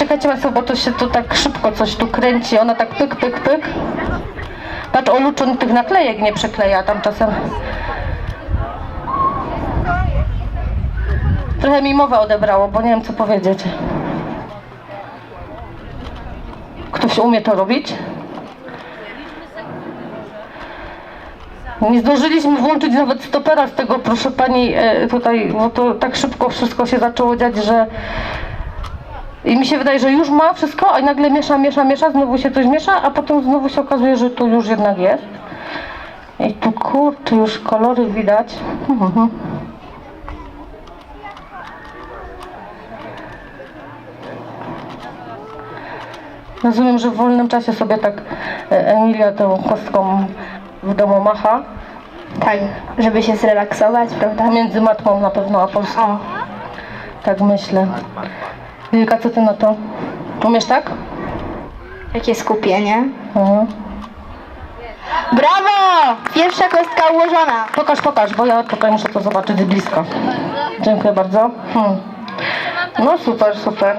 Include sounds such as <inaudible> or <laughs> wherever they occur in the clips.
czekajcie Państwo, bo to się tu tak szybko coś tu kręci. Ona tak pyk, pyk, pyk. Patrz, on tych naklejek nie przykleja tam czasem. Trochę mi mowę odebrało, bo nie wiem co powiedzieć. Ktoś umie to robić? Nie zdążyliśmy włączyć nawet stopera z tego, proszę pani, e, tutaj, bo to tak szybko wszystko się zaczęło dziać, że i mi się wydaje, że już ma wszystko, a nagle miesza, miesza, miesza, znowu się coś miesza, a potem znowu się okazuje, że tu już jednak jest. I tu kurczę, już kolory widać. Mhm. <laughs> Rozumiem, że w wolnym czasie sobie tak e, Emilia tą kostką w domu macha. Tak, żeby się zrelaksować, prawda? Między matmą na pewno a Polską. O, Tak myślę. Wilka, co ty na to? Umiesz tak? jakie skupienie. Mhm. Brawo! Pierwsza kostka ułożona. Pokaż, pokaż, bo ja tutaj muszę to zobaczyć z bliska. Dziękuję bardzo. Hmm. No super, super.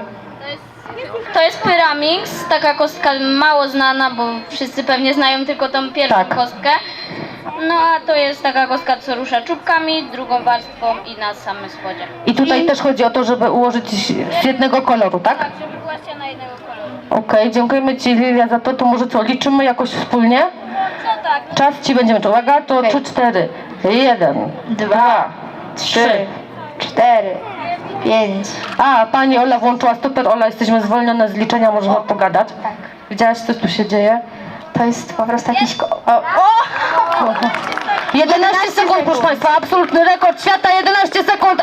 To jest Pyramix, taka kostka mało znana, bo wszyscy pewnie znają tylko tą pierwszą Tak. kostkę. No a to jest taka kostka, co rusza czubkami, drugą warstwą i na samym spodzie. I tutaj też chodzi o to, żeby ułożyć z jednego koloru, tak? Tak, żeby była ściana jednego koloru. Okej, dziękujemy Ci Lilia za to. To może co, liczymy jakoś wspólnie? No tak, Czas Ci będziemy, uwaga, to Okej. trzy, cztery. Jeden, dwa, trzy. cztery, pięć. A, Pani Ola włączyła stoper. Ola, jesteśmy zwolnione z liczenia, możemy pogadać. Tak. Widziałaś, co tu się dzieje? To jest po prostu jakiś... Ko- O, o! 11 sekund, proszę Państwa, absolutny rekord świata, 11 sekund.